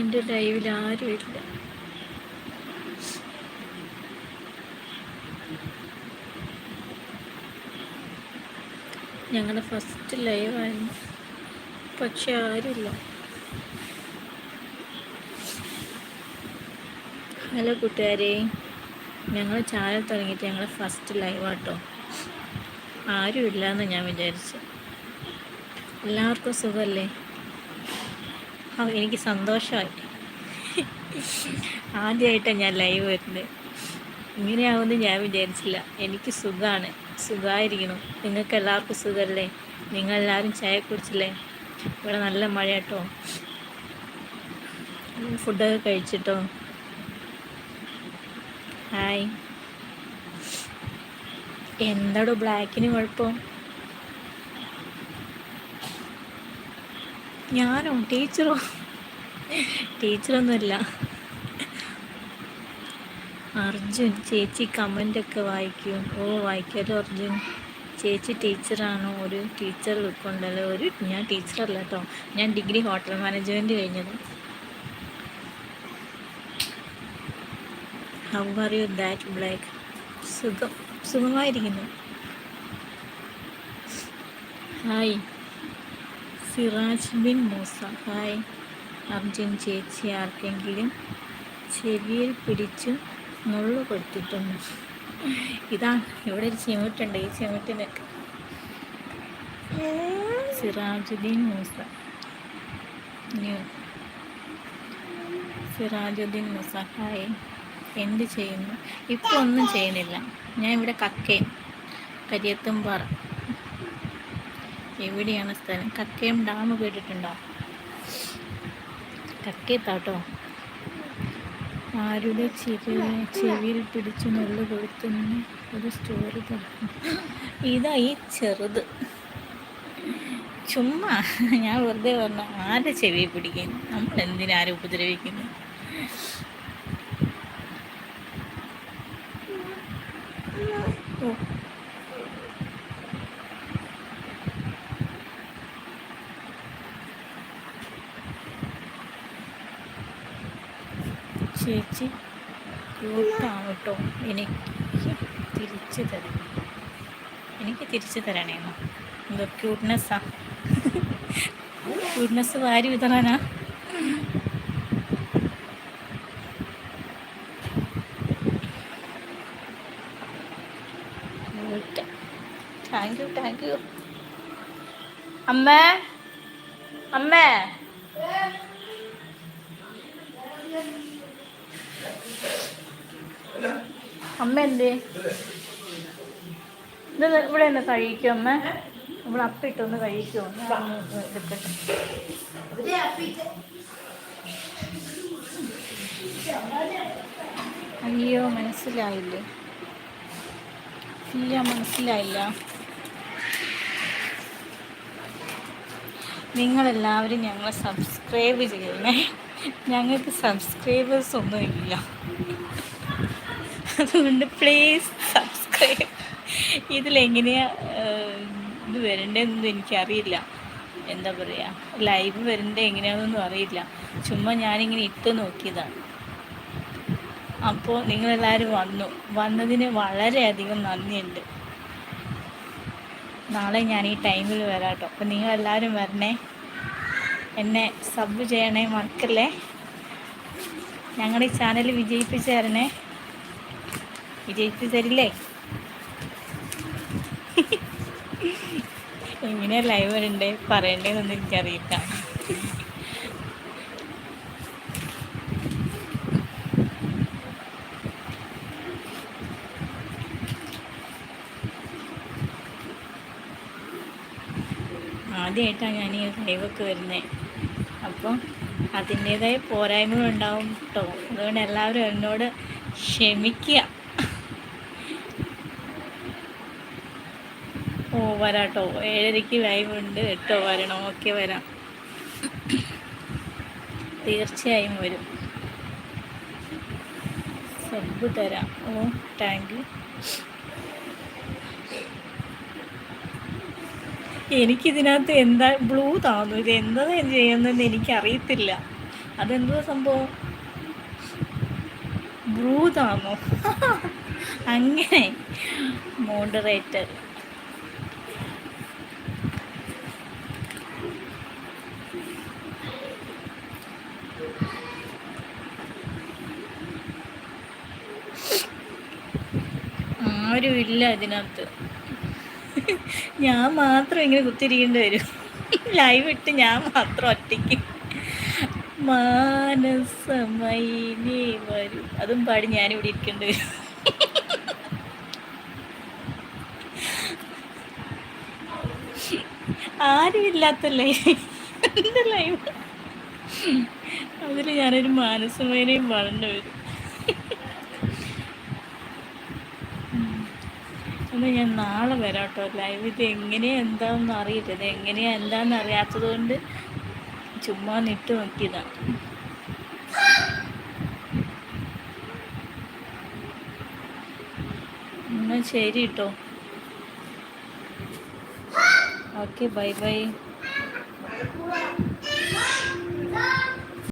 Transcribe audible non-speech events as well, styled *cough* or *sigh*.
എന്റെ ലൈവിൽ ആരുമില്ല ഞങ്ങളുടെ ഫസ്റ്റ് ലൈവായിരുന്നു പക്ഷെ ആരുമില്ല ഹലോ കൂട്ടുകാരെ ഞങ്ങൾ ചായ തുടങ്ങിയിട്ട് ഞങ്ങൾ ഫസ്റ്റ് ലൈവാട്ടോ ആരുമില്ല എന്ന് ഞാൻ വിചാരിച്ചു. എല്ലാവർക്കും സുഖമല്ലേ എനിക്ക് സന്തോഷമായി. ആദ്യമായിട്ടാണ് ഞാൻ ലൈവ് വരുന്നത്. ഇങ്ങനെയാവുമെന്ന് ഞാൻ വിചാരിച്ചില്ല. എനിക്ക് സുഖമാണ് സുഖമായിരിക്കണം നിങ്ങൾക്ക് എല്ലാവർക്കും സുഖമല്ലേ നിങ്ങളെല്ലാവരും ചായ കുടിച്ചില്ലേ? ഇവിടെ നല്ല മഴ കേട്ടോ ഫുഡൊക്കെ കഴിച്ചിട്ടോ? ഹായ് എന്താടോ ബ്ലാക്കിന് കുഴപ്പം? ഞാനോ? ടീച്ചറോ? ടീച്ചറൊന്നുമില്ല. അർജുൻ ചേച്ചി കമന്റൊക്കെ വായിക്കും. ഓ വായിക്കാലോ അർജുൻ. ചേച്ചി ടീച്ചറാണോ. ഒരു ടീച്ചർ ഉൾക്കൊണ്ടല്ലോ? ഒരു ഞാൻ ടീച്ചറല്ല കേട്ടോ. ഞാൻ ഡിഗ്രി ഹോട്ടൽ മാനേജ്മെന്റ് കഴിഞ്ഞത്. How are you that black സുഖം സുഖമായിരിക്കുന്നു. Hi Siraj bin Moosa hi Arjun ചേച്ചി ആർക്കെങ്കിലും ചെവിയിൽ പിടിച്ച് നുള്ളു കൊടുത്തിട്ടുണ്ട്? ഇതാണ് ഇവിടെ ഒരു ചെമിട്ടുണ്ട് ഈ ചെമിട്ടിനൊക്കെ സിറാജുദ്ദീൻ മൂസ ന്യൂ സിറാജുദ്ദീൻ മൂസ ഹായ് എന്ത് ചെയ്യുന്നു? ഇപ്പോൾ ഒന്നും ചെയ്യുന്നില്ല. ഞാൻ ഇവിടെ കക്കയും കരിയത്തും കരിയത്തുംപാറ എവിടെയാണ് സ്ഥലം? കക്കയം ഡാം കേട്ടിട്ടുണ്ടോ കക്കയത്താട്ടോ. ആരുടെ ചെവി ചെവിയിൽ പിടിച്ചു നുള്ളു കൊടുത്തുന്ന ഒരു സ്റ്റോറി പറഞ്ഞു ഇതാ ഈ ചെറുത്. ചുമ്മാ ഞാൻ വെറുതെ പറഞ്ഞു ആരുടെ ചെവി പിടിക്കുന്നു? നമ്മൾ എന്തിനാരും ഉപദ്രവിക്കുന്നു? ഓ ചേച്ചി ക്യൂട്ടാണ് കേട്ടോ. എനിക്ക് തിരിച്ചു തരണം. എനിക്ക് തിരിച്ചു തരണേന്നോ എന്തോ ക്യൂട്ട്നെസ്സാ ക്യൂട്ട്നെസ് വാരി വിതറാനാ. താങ്ക് യു താങ്ക് യു അമ്മ. അമ്മേ. അമ്മ എന്തേ ഇത് ഇവിടെ ഒന്ന് കഴിക്കും അമ്മ. ഇവിടെ അപ്പിട്ടൊന്ന് കഴിക്കും അയ്യോ മനസ്സിലായില്ലേ? ഇല്ല മനസ്സിലായില്ല. നിങ്ങളെല്ലാവരും ഞങ്ങളെ സബ്സ്ക്രൈബ് ചെയ്യണേ. ഞങ്ങൾക്ക് സബ്സ്ക്രൈബേഴ്സ് ഒന്നും ഇല്ല അതുകൊണ്ട് പ്ലീസ് സബ്സ്ക്രൈബ് ഇതിലെങ്ങനെയാണ് ഇത് വരേണ്ടതെന്നൊന്നും എനിക്കറിയില്ല. എന്താ പറയുക ലൈവ് വരേണ്ടത് എങ്ങനെയാണെന്നൊന്നും അറിയില്ല. ചുമ്മാ ഞാനിങ്ങനെ ഇട്ട് നോക്കിയതാണ്. അപ്പോൾ നിങ്ങളെല്ലാവരും വന്നു. വന്നതിന് വളരെയധികം നന്ദിയുണ്ട്. നാളെ ഞാൻ ഈ ടൈമിൽ വരാം കേട്ടോ അപ്പോൾ നിങ്ങളെല്ലാവരും വരണേ. എന്നെ സബ് ചെയ്യണേ മറക്കല്ലേ? ഞങ്ങളുടെ ഈ ചാനൽ വിജയിപ്പിച്ച് തരണേ. വിജയിപ്പിച്ച് തരില്ലേ? എങ്ങനെയാ ലൈവ് വരണ്ടേ? പറയണ്ടേന്നൊന്നും എനിക്കറിയില്ല. ആദ്യമായിട്ടാണ് ഞാൻ ഈ ലൈവൊക്കെ വരുന്നത് അപ്പം അതിന്റേതായ പോരായ്മകളുണ്ടാവും കേട്ടോ അതുകൊണ്ട് എല്ലാവരും എന്നോട് ക്ഷമിക്കുക ഓ വരാട്ടോ ഏഴരയ്ക്ക് ലൈവ് ഉണ്ട്. എട്ടോ വരണം. ഓക്കെ വരാം. തീർച്ചയായും വരും. സബ് തരാം. ഓ താങ്ക് യു എനിക്കിതിനകത്ത് എന്താ ബ്ലൂ താന്നു. ഇത് എന്താ ചെയ്യുന്നതെന്ന് എനിക്കറിയത്തില്ല. അതെന്തോ സംഭവം? ബ്ലൂ താന്നു. *laughs* അങ്ങനെ. മോഡറേറ്റർ ആരും ഇല്ല ഇതിനകത്ത്. ഞാൻ മാത്രം ഇങ്ങനെ കുത്തിരിക്കേണ്ടി വരും. ലൈവ് ഇട്ട് ഞാൻ മാത്രം ഒറ്റയ്ക്ക്. മാനസമൈനി വരും. അതും പാടി ഞാനിവിടെ ഇരിക്കേണ്ടി വരും. ആരും ഇല്ലാത്ത ലൈവ് എന്റെ ലൈവ് അതിൽ ഞാനൊരു മാനസമൈനയും പാടേണ്ടി വരും. എന്നാൽ ഞാൻ നാളെ വരാം കേട്ടോ ലൈവ് ഇത് എങ്ങനെയാ എന്താണെന്ന് അറിയില്ല ഇത് എങ്ങനെയാ എന്താണെന്ന് അറിയാത്തത് കൊണ്ട് ചുമ്മാ നിട്ട് നോക്കിയതാണ് എന്നാൽ ശരി കേട്ടോ ഓക്കെ ബൈ ബൈ